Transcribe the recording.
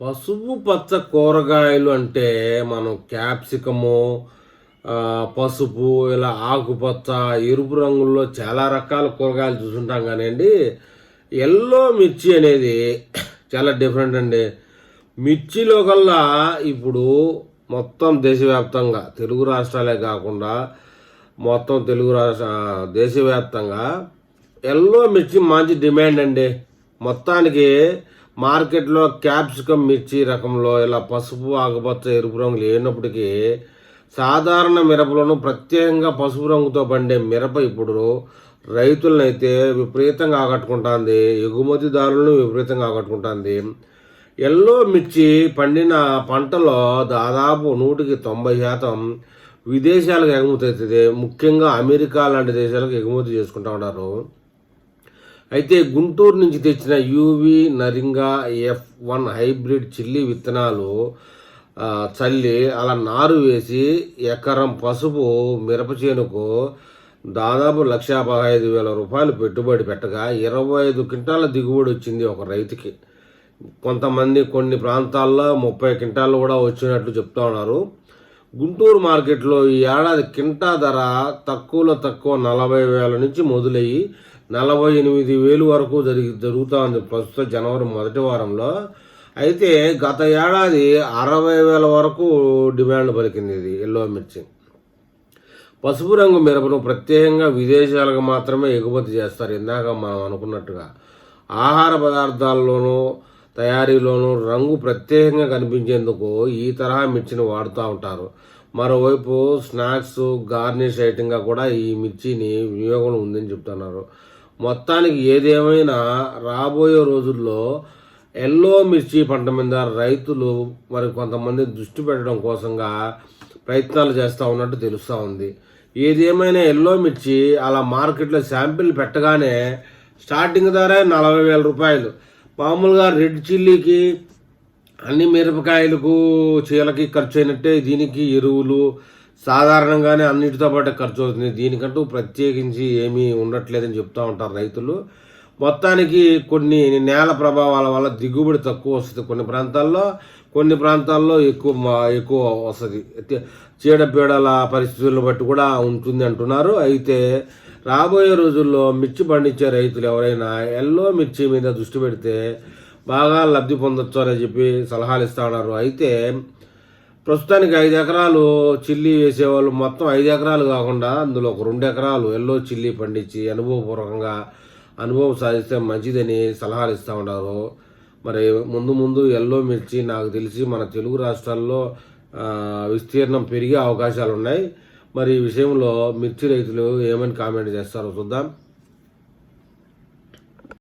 పసుపు పచ్చ కూరగాయలు అంటే మనం క్యాప్సికము పసుపు ఇలా ఆకుపచ్చ ఎరుపు రంగుల్లో చాలా రకాల కూరగాయలు చూసుంటాం కానీ అండి ఎల్లో మిర్చి అనేది చాలా డిఫరెంట్ అండి. మిర్చిలో కల్లా ఇప్పుడు మొత్తం దేశవ్యాప్తంగా తెలుగు రాష్ట్రాలే కాకుండా మొత్తం తెలుగు రాష్ట్ర దేశవ్యాప్తంగా ఎల్లో మిర్చి మంచి డిమాండ్ అండి. మొత్తానికి మార్కెట్లో క్యాప్సికమ్ మిర్చి రకంలో ఇలా పసుపు ఆకుపచ్చ ఎరుపు రంగు లేనప్పటికీ సాధారణ మిరపలను ప్రత్యేకంగా పసుపు రంగుతో పండే మిరప ఇప్పుడు రైతులనైతే విపరీతంగా ఆకట్టుకుంటుంది. ఎగుమతిదారులను విపరీతంగా ఆకట్టుకుంటుంది. ఎల్లో మిర్చి పండిన పంటలో దాదాపు నూటికి తొంభై శాతం విదేశాలకు ఎగుమతి అవుతుంది. ముఖ్యంగా అమెరికా లాంటి దేశాలకు ఎగుమతి చేసుకుంటూ ఉన్నారు. అయితే గుంటూరు నుంచి తెచ్చిన యూవి నరింగా ఎఫ్ వన్ హైబ్రిడ్ చిల్లీ విత్తనాలు చల్లి అలా నారు వేసి ఎకరం పసుపు మిరప చేనుకు దాదాపు లక్ష పదహైదు వేల రూపాయలు పెట్టుబడి పెట్టగా ఇరవై ఐదు క్వింటాల దిగుబడి వచ్చింది ఒక రైతుకి. కొంతమంది కొన్ని ప్రాంతాల్లో ముప్పై క్వింటాలు కూడా వచ్చినట్లు చెప్తా ఉన్నారు. గుంటూరు మార్కెట్లో ఈ ఏడాది కింటా ధర తక్కువలో తక్కువ నలభై వేల నుంచి మొదలయ్యి నలభై ఎనిమిది వేలు వరకు జరిగి జరుగుతూ ఉంది ప్రస్తుత జనవరి మొదటి వారంలో. అయితే గత ఏడాది అరవై వేల వరకు డిమాండ్ పలికింది ఇది ఎల్లో మిర్చి పసుపు రంగు మిరపను ప్రత్యేకంగా విదేశాలకు మాత్రమే ఎగుమతి చేస్తారు. ఇందాక మనం అనుకున్నట్టుగా ఆహార పదార్థాల్లోనూ తయారీలోనూ రంగు ప్రత్యేకంగా కనిపించేందుకు ఈ తరహా మిర్చిని వాడుతూ ఉంటారు. మరోవైపు స్నాక్స్ గార్నిష్ ఐటంగా కూడా ఈ మిర్చిని వినియోగం ఉందని చెప్తున్నారు. మొత్తానికి ఏదేమైనా రాబోయే రోజుల్లో ఎల్లో మిర్చి పంట మీద రైతులు మరి కొంతమంది దృష్టి పెట్టడం కోసంగా ప్రయత్నాలు చేస్తూ ఉన్నట్టు తెలుస్తూ ఉంది. ఏదేమైనా ఎల్లో మిర్చి అలా మార్కెట్లో శాంపిల్ పెట్టగానే స్టార్టింగ్ ధర నలభై వేల రూపాయలు. మామూలుగా రెడ్ చిల్లీకి అన్ని మిరపకాయలకు చీలకి ఖర్చు అయినట్టే దీనికి ఎరువులు సాధారణంగానే అన్నిటితో పాటు ఖర్చు అవుతుంది. దీనికంటూ ప్రత్యేకించి ఏమీ ఉండట్లేదని చెప్తూ ఉంటారు రైతులు. మొత్తానికి కొన్ని నేల ప్రభావాల వల్ల దిగుబడి తక్కువ వస్తుంది కొన్ని ప్రాంతాల్లో. కొన్ని ప్రాంతాల్లో ఎక్కువ ఎక్కువ వస్తుంది. చీడపీడల పరిస్థితులను బట్టి కూడా ఉంటుంది అంటున్నారు. అయితే రాబోయే రోజుల్లో మిర్చి పండించే రైతులు ఎవరైనా ఎల్లో మిర్చి మీద దృష్టి పెడితే బాగా లబ్ధి పొందొచ్చు అని చెప్పి సలహాలు ఇస్తూ ఉన్నారు. అయితే ప్రస్తుతానికి ఐదు ఎకరాలు చిల్లీ వేసేవాళ్ళు మొత్తం ఐదు ఎకరాలు కాకుండా అందులో ఒక రెండు ఎకరాలు ఎల్లో చిల్లీ పండించి అనుభవపూర్వకంగా అనుభవం సాధిస్తే మంచిదని సలహాలు ఇస్తూ ఉన్నారు. మరి ముందు ముందు ఎల్లో మిర్చి నాకు తెలిసి మన తెలుగు రాష్ట్రాల్లో విస్తీర్ణం పెరిగే అవకాశాలు ఉన్నాయి మరి ఈ విషయంలో మిర్చి రైతులు ఏమని కామెంట్ చేస్తారో చూద్దాం.